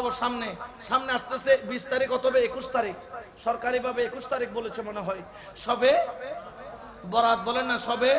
পাবো সামনে সামনে আসতেছে বিশ তারিখ অথবা একুশ তারিখ। সরকারিভাবে একুশ তারিখ বলেছে মনে হয়। সবে বরাত বলেন না, সবে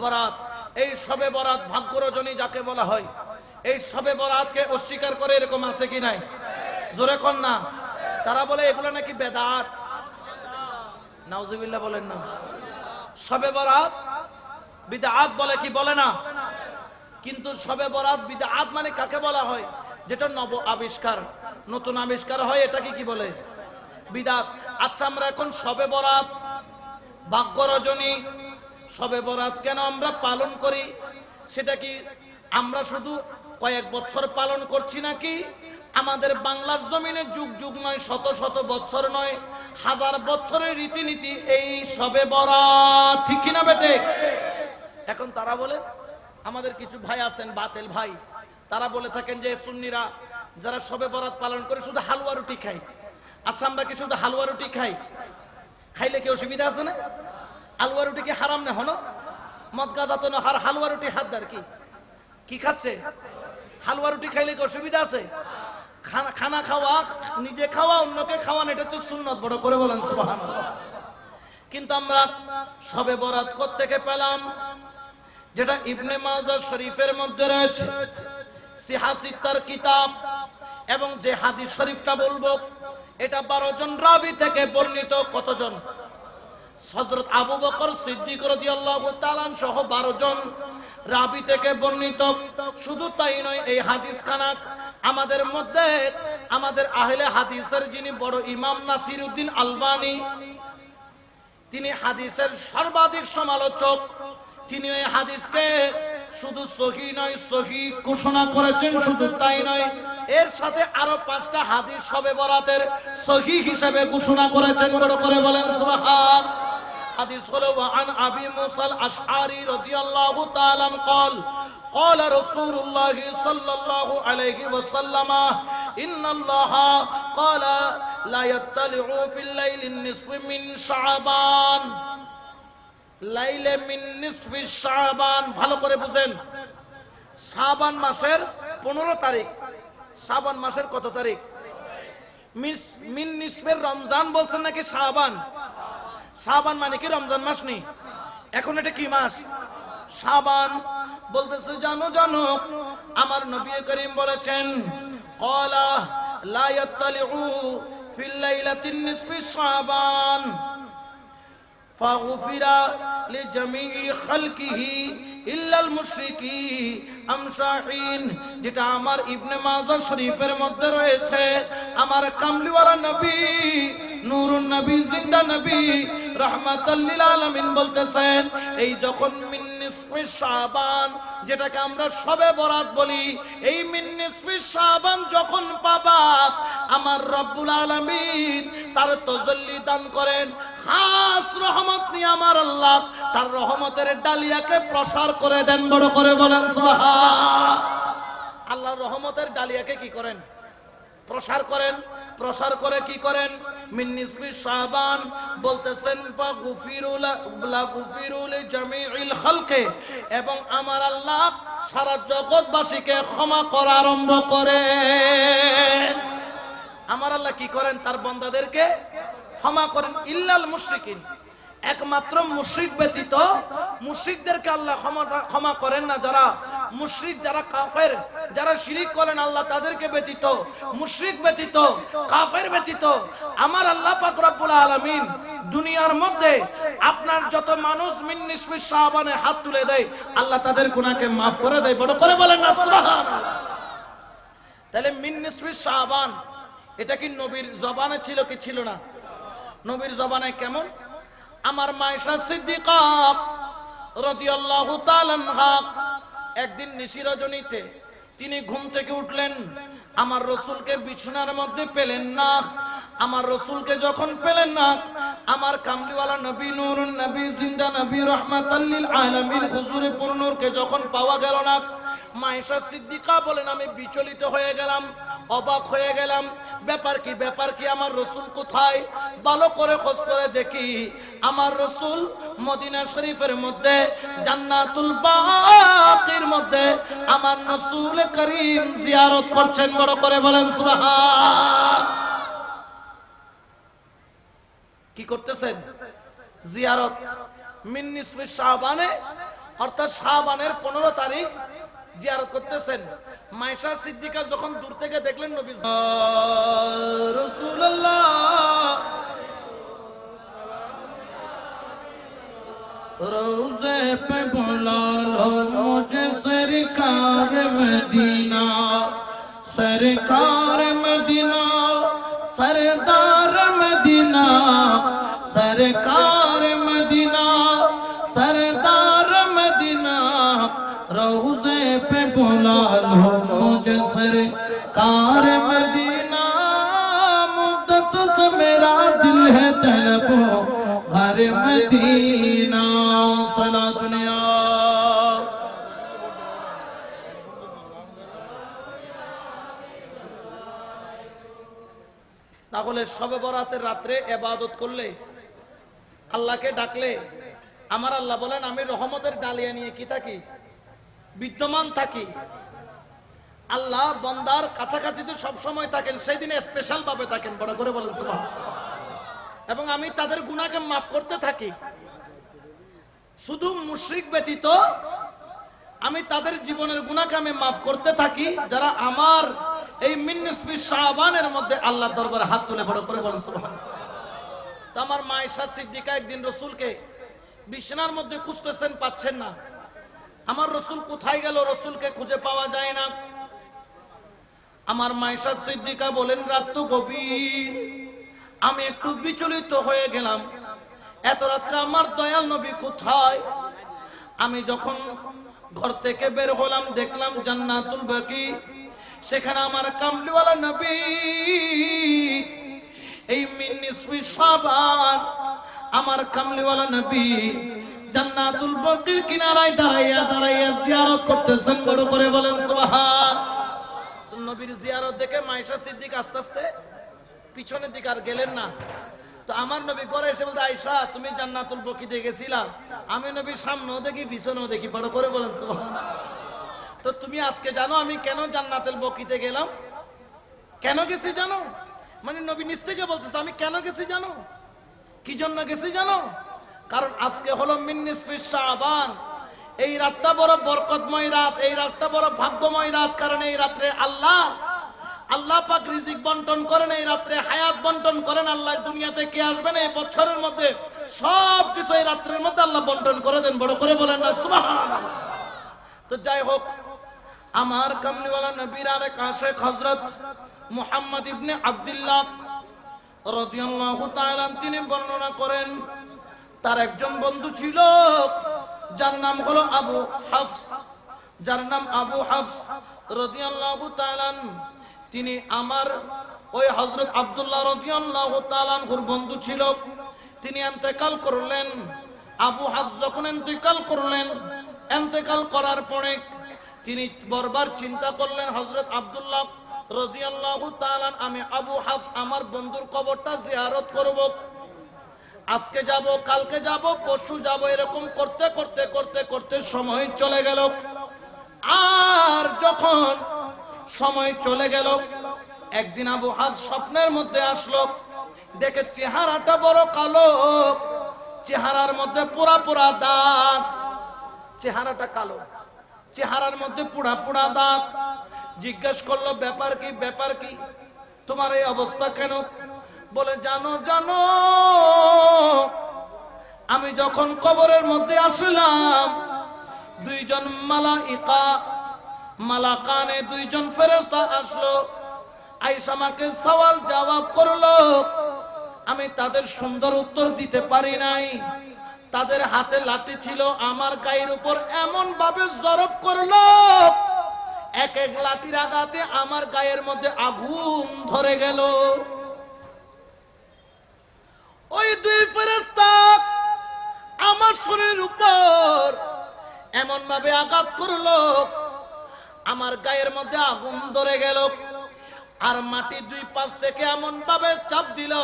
বরাত। এই সবে বরাত ভাগ্য রজনী যাকে বলা হয়, এই সবে বরাতকে অস্বীকার করে এরকম আছে কি নাই? জোরে কর না। তারা বলে এগুলো নাকি বেদাত। নাউজুবিল্লাহ বলেন না। সবে বরাত বিদাত বলে কি বলে না? কিন্তু সবে বরাত বিদাত মানে কাকে বলা হয়? যেটা নব আবিষ্কার, নতুন আবিষ্কার হয়, এটাকে কি বলে? বিদাত। আচ্ছা আমরা এখন সবে বরাত, ভাগ্য রজনী, সবে বরাত কেন আমরা পালন করি? সেটা কি আমরা শুধু কয়েক বছর পালন করছি নাকি? আমাদের বাংলার জমিনে যুগ যুগ নয়, শত শত বছর নয়, হাজার বছরের রীতিনীতি এই সবে বরাত। ঠিক কিনা বেটে? এখন তারা বলে, আমাদের কিছু ভাই আছেন, বাতেল ভাই। তারা বলে থাকেন যে সুন্নিরা যারা সবে বরাত পালন করে শুধু হালুয়া রুটি খাই আচ্ছা আমরা কি শুধু হালুয়া রুটি খাই? খাইলে কি অসুবিধা আছে না? হালুয়া রুটি কি হারাম না হনো মদ গাজা তো না হার হালুয়া রুটি হাত দার কি? কি খাচ্ছে? হালুয়া রুটি খাইলে কি অসুবিধা আছে? খানা খাওয়া, নিজে খাওয়া, অন্যকে খাওয়ান, এটা হচ্ছে সুন্নত, বড় করে বলেন, সুবহানাল্লাহ। কিন্তু আমরা সবে বরাত থেকে পেলাম? যেটা ইবনে মাজা শরীফের মধ্যে রয়েছে। সিহাসিত্তার কিতাব এবং যে হাদিস শরীফটা বলব, এটা বারো জন রাবি থেকে বর্ণিত কতজন? হযরত আবু বকর সিদ্দিক সহ 12 জন রাবি থেকে বর্ণিত। শুধু তাই নয়, এই হাদিস খানা আমাদের মধ্যে, আমাদের আহলে হাদিসের যিনি বড় ইমাম নাসিরউদ্দিন আলবানি, তিনি হাদিসের সর্বাধিক সমালোচক। তিনি এই হাদিসকে শুধু সহি নয় সহি ঘোষণা করেছেন শুধু তাই নয় এর সাথে আরো পাঁচটা হাদিস সবে বরাতের সহি হিসেবে ঘোষণা করেছেন বড় করে বলেন সুবহান হাদিস হলো আন আবি মুসাল আশআরি রাদিয়াল্লাহু তাআলা قال قال رسول الله صلى الله عليه وسلم إن الله قال لا يطلع في الليل النصف من شعبان লাইলে মিন নিসফি শাবান। ভালো করে বুঝেন। শাবান মাসের 15 তারিখ। শাবান মাসের কত তারিখ? মিস, মিন নিসফের রমজান বলছেন নাকি শাবান? শাবান মানে কি রমজান মাস নি? এখন এটা কি মাস? শাবান বলতেছে, জানো জানো, আমার নবী করিম বলেছেন, কলা লা ইয়াত্তালিউ ফিল লাইলাতিন নিসফি শাবান। فغفر لجميع خلقه إلا المشركي আমশাহিন যেটা আমার ইবনে মাজাহ শরীফের মধ্যে রয়েছে আমার কামলিওয়ালা নবী নূরুন নবী জিন্দা নবী রাহমাতাল লিল আলামিন বলতেছেন এই যখন শাবান যেটাকে আমরা সবে বরাত বলি, এই মিন নিসফি শাবান যখন পাবা আমার রব্বুল আলামিন তার তজল্লি দান করেন। খাস রহমত নিয়ে আমার আল্লাহ তার রহমতের ডালিয়াকে প্রসার করে দেন। বড় করে বলেন আল্লাহর রহমতের ডালিয়াকে কি করেন? প্রসার করেন। প্রসার করে কি করেন? এবং আমার আল্লাহ সারা জগৎবাসীকে ক্ষমা করা আরম্ভ করে আমার আল্লাহ কি করেন? তার বন্দাদেরকে ক্ষমা করেন। ইল্লাল মুশরিকিন, একমাত্র মুশরিক ব্যতীত মুশরিকদেরকে আল্লাহ ক্ষমা করেন না যারা মুশরিক যারা কাফের, যারা শিরিক করেন, আল্লাহ তাদেরকে ব্যতীত, মুশরিক ব্যতীত, কাফের ব্যতীত, আমার আল্লাহ পাক রব্বুল আলামিন দুনিয়ার মধ্যে আপনার যত মানুষ মিন নিসফি শাবানে হাত তুলে দেয়, আল্লাহ তাদের গুনাহকে maaf করে দেয়। বড় করে বলেন না, সুবহানাল্লাহ। তাহলে মিন নিসফি শাবান, এটা কি নবীর জবানে ছিল কি ছিল না? নবীর জবানে কেমন? আমার মায়েশা সিদ্দিকা রাদিয়াল্লাহু তাআলা একদিন নিশি রজনীতে তিনি ঘুম থেকে উঠলেন, আমার রসুলকে বিছানার মধ্যে পেলেন না, আমার রসুলকে যখন পেলেন না, আমার কামলিওয়ালা নবী নুর নবী জিন্দা নবী রহমাত আলমিন হুজুরে পুরনুরকে যখন পাওয়া গেল না মায়েশা সিদ্দিকা বলেন, আমি বিচলিত হয়ে গেলাম, অবাক হয়ে গেলাম। ব্যাপার কি ব্যাপার কি, আমার রসুল কোথায়? ভালো করে খোঁজ করে দেখি, আমার রসুল মদিনা শরীফের মধ্যে, জান্নাতুল বাকির মধ্যে আমার রসুল করিম জিয়ারত করছেন। বড় করে বলেন কি করতেছেন? জিয়ারত মিন নিসফি শাহবানে অর্থাৎ শাহবানের পনেরো তারিখ জিয়ার করতেছেন। মাইশা সিদ্দিকা যখন দূর থেকে দেখলেন নবী সরকার সরকার मुझे सरकार मदीना मुद्दत से मेरा दिल है तलबो घर मदीना सला दुनिया তাহলে সবে বরাতের রাত্রে এবাদত করলে আল্লাহকে ডাকলে আমার আল্লাহ বলেন আমি রহমতের ডালিয়া নিয়ে কি থাকি বিদ্যমান থাকি আল্লাহ বন্দার কাছাকাছি তো সবসময় থাকেন সেই দিনে স্পেশাল ভাবে থাকেন, বড় করে বলেন, সুবহান। এবং আমি তাদের গুণাকে মাফ করতে থাকি। শুধু মুশরিক ব্যতীত আমি তাদের জীবনের গুণাকে আমি মাফ করতে থাকি, যারা আমার এই মিন্নিসফি শাহবানের মধ্যে আল্লাহ দরবারে হাত তুলে বড় করে বলেন, সুবহান। তো আমার মায়েশা সিদ্দিকা একদিন রসুলকে বিছানার মধ্যে খুঁজতেছেন, পাচ্ছেন না। আমার রসুল কোথায় গেল? রসুলকে খুঁজে পাওয়া যায় না। আমার মায়েশা সিদ্দিকা বলেন, রাত তো গভীর। আমি একটু বিচলিত হয়ে গেলাম। এত রাত্রে আমার দয়াল নবী কোথায়? আমি যখন ঘর থেকে বের হলাম, দেখলাম জান্নাতুল বাকি। সেখানে আমার কামলিওয়ালা নবী, এই মিনিসবি সাবান। আমার কামলিওয়ালা নবী জান্নাতুল বাকির কিনারায় দাঁড়াইয়া দাঁড়াইয়া জিয়ারত করতেছেন। বড় করে বলেন, সুবহান নবীর জিয়ারত দেখে মাইশা সিদ্দিক আস্তে আস্তে পিছনের দিকে আর গেলেন না। তো আমার নবী করে এসে বলতে আয়সা তুমি জান্নাতুল বকিতে গেছিলা। আমি নবী সামনেও দেখি, পিছনেও দেখি বড় করে বলেন তো তুমি আজকে জানো, আমি কেন জান্নাতুল বকিতে গেলাম? কেন গেছি জানো? মানে নবী নিজ থেকে বলতেছে, আমি কেন গেছি জানো? কি জন্য গেছি জানো? কারণ আজকে হলো মিন্নিসফি শাবান। এই রাতটা বড় বরকতময় রাত, এই রাতটা বড় ভাগ্যময় রাত, কারণ এই রাত্রে আল্লাহ আল্লাহ পাক রিজিক বন্টন করেন, এই রাত্রে হায়াত বন্টন করেন, আল্লাহ দুনিয়াতে কে আসবেন এই বছরের মধ্যে সব কিছু এই রাত্রের মধ্যে আল্লাহ বন্টন করে দেন, বড় করে বলেন না তো যাই হোক, আমার কামলিওয়ালা নবীর আরেক আশেখ হজরত মুহাম্মদ ইবনে আব্দুল্লাহ রাদিয়াল্লাহু তাআলা তিনি বর্ণনা করেন, তার একজন বন্ধু ছিল যার নাম হলো আবু হাফস। যার নাম আবু হাফস রাদিয়াল্লাহু তিনি আমার ওই হযরত আব্দুল্লাহ রাদিয়াল্লাহু তাআলার বন্ধু ছিল। তিনি ইন্তেকাল করলেন। আবু হাফস যখন ইন্তেকাল করলেন ইন্তেকাল করার পরে তিনি বরবার চিন্তা করলেন, হযরত আব্দুল্লাহ রাদিয়াল্লাহু তাআলা আমি আবু হাফস আমার বন্ধুর কবরটা জিয়ারত করব। আজকে যাব, কালকে যাব, পরশু যাব, এরকম করতে করতে করতে করতে সময় চলে গেল। আর যখন সময় চলে গেল, একদিন আবু হাফ স্বপ্নের মধ্যে আসলো। দেখে চেহারাটা বড় কালো, চেহারার মধ্যে পোড়া পোড়া দাগ। চেহারাটা কালো, চেহারার মধ্যে পোড়া পোড়া দাগ। জিজ্ঞেস করল, ব্যাপার কি ব্যাপার কি? তোমার এই অবস্থা কেন? বলে, জানো জানো, আমি যখন কবরের মধ্যে আসলাম, দুইজন মালা ইকা মালা কানে দুইজন ফেরেশতা আসলো। আইসা আমাকে সওয়াল জবাব করল, আমি তাদের সুন্দর উত্তর দিতে পারি নাই। তাদের হাতে লাঠি ছিল, আমার গায়ের উপর এমন ভাবে জরব করল, এক এক লাঠির আঘাতে আমার গায়ের মধ্যে আগুন ধরে গেল। ওই দুই ফেরেস্তা আমার শরীরের উপর এমন ভাবে আঘাত করল, আমার গায়ের মধ্যে আগুন ধরে গেল, আর মাটি দুই পাশ থেকে এমন ভাবে চাপ দিল,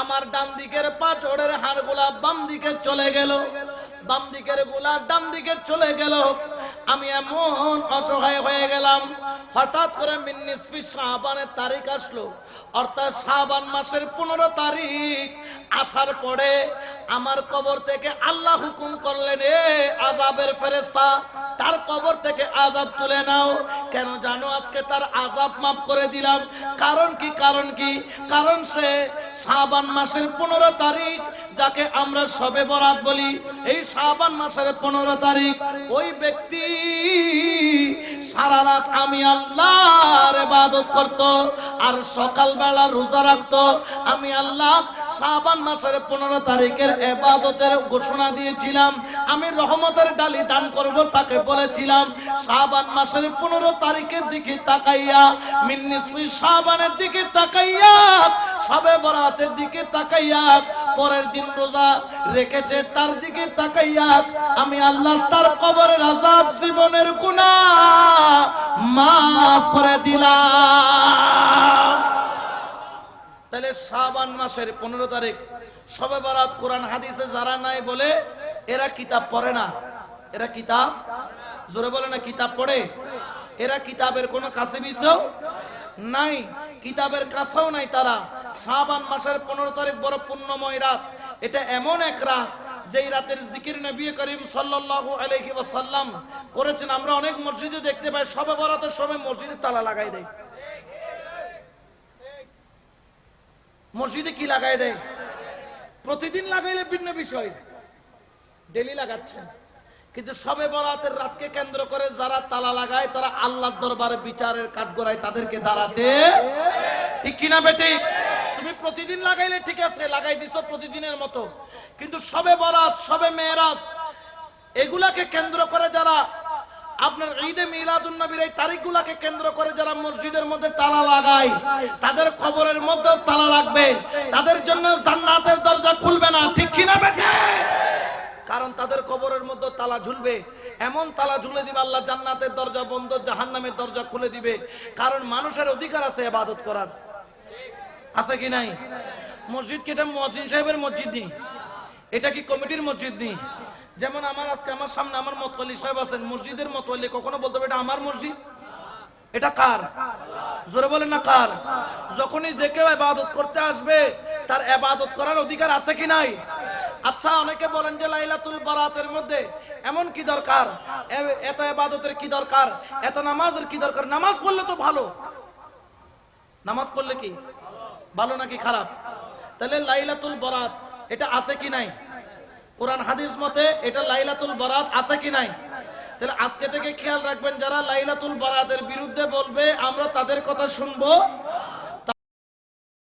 আমার ডান দিকের পা জোড়ের হাড়গুলা বাম দিকে চলে গেল। বাম দিকের গোলা ডান দিকে চলে গেল। আমি এমন অসহায় হয়ে গেলাম। হঠাৎ করে মিন্নিসফি শাহবানের তারিখ আসলো। অর্থাৎ শাহবান মাসের পনেরো তারিখ। আসার পরে আমার কবর থেকে আল্লাহ হুকুম করলেন, এ আজাবের ফেরেস্তা তার কবর থেকে আজাব তুলে নাও। কেন জানো আজকে তার আজাব মাফ করে দিলাম। কারণ কি কারণ কি? কারণ সে শাবান মাসের পনেরো তারিখ, যাকে আমরা সবে বরাত বলি, এই শাবান মাসের পনেরো তারিখ ওই ব্যক্তি সারা রাত আমি আল্লাহর ইবাদত করত, আর সকালবেলা রোজা রাখতো। আমি আল্লাহ শাবান মাসের পনেরো তারিখের এবাদতের ঘোষণা দিয়েছিলাম। আমি রহমতের ডালি দান করব তাকে বলেছিলাম, শাবান মাসের পনেরো তারিখের দিকে তাকাইয়া মিন্নিসফি শাবানের দিকে তাকাইয়া সবে বরাতের দিকে তাকাইয়া পরের দিন রোজা রেখেছে, তার দিকে তাকাইয়া আমি আল্লাহ তার কবরের আজাব জীবনের গুনাহ মাফ করে দিলাম। তাহলে শাবান মাসের পনেরো তারিখ, সবে বরাত কোরআন হাদিসে যারা নাই বলে এরা কিতাব পড়ে না। এরা কিতাব? জোরে বলে না, কিতাব পড়ে? এরা কিতাবের কোনো কাছে বিষয় নাই। কিতাবের কাছেও নাই তারা। শাবান মাসের পনেরো তারিখ বড় পুণ্যময় রাত। এটা এমন এক রাত যেই রাতের জিকির নবী করিম সাল্লাল্লাহু আলাইহি ওয়াসাল্লাম করেছেন। আমরা অনেক মসজিদে দেখতে পাই, সবে বরাতের সময় মসজিদে তালা লাগাই দেয়। মসজিদে কি লাগাই দেয়? প্রতিদিন লাগাইলে ভিন্ন বিষয়। ডেলি লাগাচ্ছেন। কিন্তু সবে বরাতের রাতকে কেন্দ্র করে যারা তালা লাগায়, তারা আল্লাহর দরবারে বিচারের কাজ গড়ায় তাদেরকে দাঁড়াতে ঠিক কিনা বেটি? তুমি প্রতিদিন লাগাইলে ঠিক আছে, লাগাই দিছ প্রতিদিনের মতো। কিন্তু সবে বরাত, সবে মেয়েরাজ, এগুলাকে কেন্দ্র করে যারা আপনার ঈদে মিলাদুন নবীর এই তারিখগুলাকে কেন্দ্র করে যারা মসজিদের মধ্যে তালা লাগায়, তাদের কবরের মধ্যে তালা লাগবে। তাদের জন্য জান্নাতের দরজা খুলবে না, ঠিক কিনা বেটে? কারণ তাদের কবরের মধ্যে তালা ঝুলবে। এমন তালা ঝুলে দিবে, আল্লাহ জান্নাতের দরজা বন্ধ, জাহান্নামের দরজা খুলে দিবে। কারণ মানুষের অধিকার আছে ইবাদত করার। আছে কি নাই? মসজিদ কি এটা মসজিদ সাহেবের মসজিদ নেই এটা কি কমিটির মসজিদ নেই যেমন আমার আজকে আমার সামনে আমার মতওয়ালি সাহেব আছেন, মসজিদের মতওয়ালি, কখনো বলতে হবে এটা আমার মসজিদ? এটা কার? জোরে বলেন না কার? যখনই যে কেউ ইবাদত করতে আসবে, তার ইবাদত করার অধিকার আছে কি নাই? আচ্ছা অনেকে বলেন যে লাইলাতুল বারাতের মধ্যে এমন কি দরকার? এত এবাদতের কি দরকার? এত নামাজের কি দরকার? নামাজ পড়লে তো ভালো। নামাজ পড়লে কি? ভালো নাকি খারাপ? তাহলে লাইলাতুল বরাত, এটা আছে কি নাই? কোরআন হাদিস মতে এটা লাইলাতুল বরাত আছে কি নাই? তাহলে আজকে থেকে খেয়াল রাখবেন, যারা লাইলাতুল বরাতের বিরুদ্ধে বলবে, আমরা তাদের কথা শুনব।